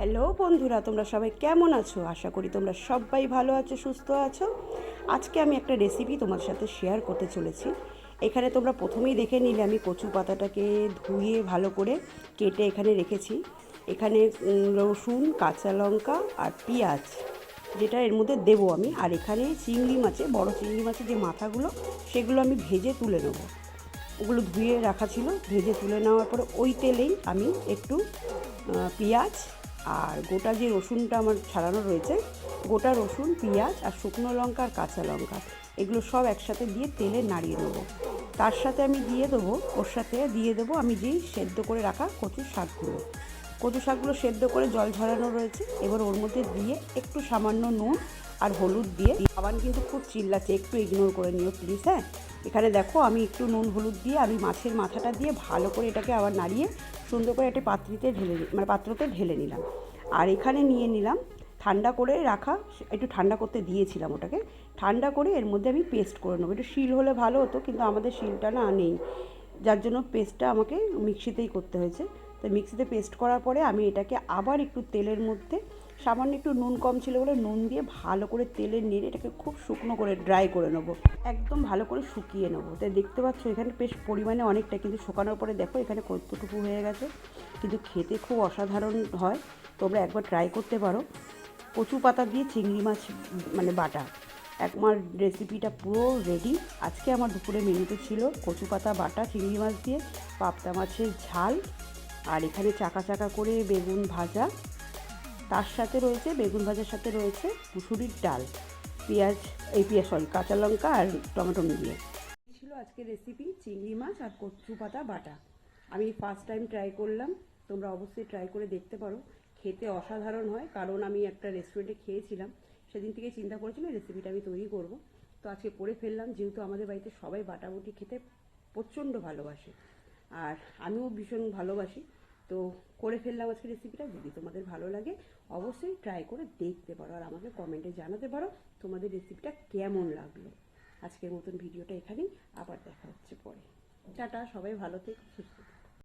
Hello বন্ধুরা, তোমরা সবাই কেমন আছো? আশা করি তোমরা সবাই ভালো আছো, সুস্থ আছো। আজকে আমি একটা রেসিপি তোমাদের সাথে শেয়ার করতে চলেছি। এখানে তোমরা প্রথমেই দেখে নিলে, আমি কচু পাতাটাকে ধুয়ে ভালো করে কেটে এখানে রেখেছি। এখানে রসুন, কাঁচা লঙ্কা আর পেঁয়াজ, যেটা এর মধ্যে দেবো আমি। আর এখানে চিংড়ি মাছে, বড় চিংড়ি মাছের যে মাথাগুলো, সেগুলো আমি ভেজে তুলে নেব। ওগুলো ধুয়ে রাখা ছিল। ভেজে তুলে নেওয়ার পরে ওই তেলেই আমি একটু পেঁয়াজ আর গোটা যে রসুনটা আমার ছাড়ানো রয়েছে, গোটা রসুন, পেঁয়াজ আর শুকনো লঙ্কা আর কাঁচা লঙ্কা, এগুলো সব একসাথে দিয়ে তেলে নাড়িয়ে নেব। তার সাথে আমি দিয়ে দেবো, ওর সাথে দিয়ে দেবো আমি যেই সেদ্ধ করে রাখা কচুর শাকগুলো। কচু শাকগুলো সেদ্ধ করে জল ঝরানো রয়েছে, এবার ওর মধ্যে দিয়ে একটু সামান্য নুন আর হলুদ দিয়ে আবার কিন্তু খুব চিল্লাচ্ছে, একটু ইগনোর করে নিও প্লিজ হ্যাঁ? এখানে দেখো আমি একটু নুন, হলুদ দিয়ে আমি মাছের মাথাটা দিয়ে ভালো করে এটাকে আবার নাড়িয়ে সুন্দর করে একটা পাত্রিতে ঢেলে মানে পাত্রতে ঢেলে নিলাম। আর এখানে নিয়ে নিলাম ঠান্ডা করে রাখা, একটু ঠান্ডা করতে দিয়েছিলাম ওটাকে। ঠান্ডা করে এর মধ্যে আমি পেস্ট করে নেব। একটু শিল হলে ভালো হতো, কিন্তু আমাদের শিলটা না নেই। যার জন্য পেস্টটা আমাকে মিক্সিতেই করতে হয়েছে। তো মিক্সিতে পেস্ট করার পরে আমি এটাকে আবার একটু তেলের মধ্যে সামান্য একটু নুন কম ছিল বলে নুন দিয়ে ভালো করে তেলে নেড়ে এটাকে খুব শুকনো করে ড্রাই করে নেব। একদম ভালো করে শুকিয়ে নেব। তাই দেখতে পাচ্ছ এখানে বেশ পরিমাণে অনেকটা, কিন্তু শুকানোর পরে দেখো এখানে কতটুকু হয়ে গেছে। কিন্তু খেতে খুব অসাধারণ হয়, তোমরা একবার ট্রাই করতে পারো। কচু পাতা দিয়ে চিংড়ি মাছ মানে বাটা। আমার রেসিপিটা পুরো রেডি আজকে আমার দুপুরে মেনুতে ছিল কচু পাতা, বাটা, চিংড়ি মাছ দিয়ে পাবদা মাছের ঝাল। আর এখানে চাকা চাকা করে বেগুন ভাজা। তার সাথে রয়েছে, বেগুন ভাজার সাথে রয়েছে মুসুরির ডাল, পেঁয়াজ, এই পেঁয়াজ সরি কাঁচা লঙ্কা আর টমেটো মিলিয়ে। ছিল আজকে রেসিপি চিংড়ি মাছ আর কচু পাতা বাটা। আমি ফার্স্ট টাইম ট্রাই করলাম, তোমরা অবশ্যই ট্রাই করে দেখতে পারো। খেতে অসাধারণ হয়, কারণ আমি একটা রেস্টুরেন্টে খেয়েছিলাম, সেদিন থেকে চিন্তা করেছিলাম রেসিপিটা আমি তৈরি করব। তো আজকে করে ফেললাম, যেহেতু আমাদের বাড়িতে সবাই বাটাবুটি খেতে প্রচণ্ড ভালোবাসে। আর আমিও ভীষণ ভালোবাসি, তো করে ফেললাম আজকে রেসিপিটা যদি তোমাদের ভালো লাগে, অবশ্যই ট্রাই করে দেখতে পারো আর আমাকে কমেন্টে জানাতে পারো তোমাদের রেসিপিটা কেমন লাগল। আজকের মতন ভিডিওটা এখানেই, আবার দেখা হচ্ছে পরে। টাটা, সবাই ভালো থেকো, সুস্থ থেকো।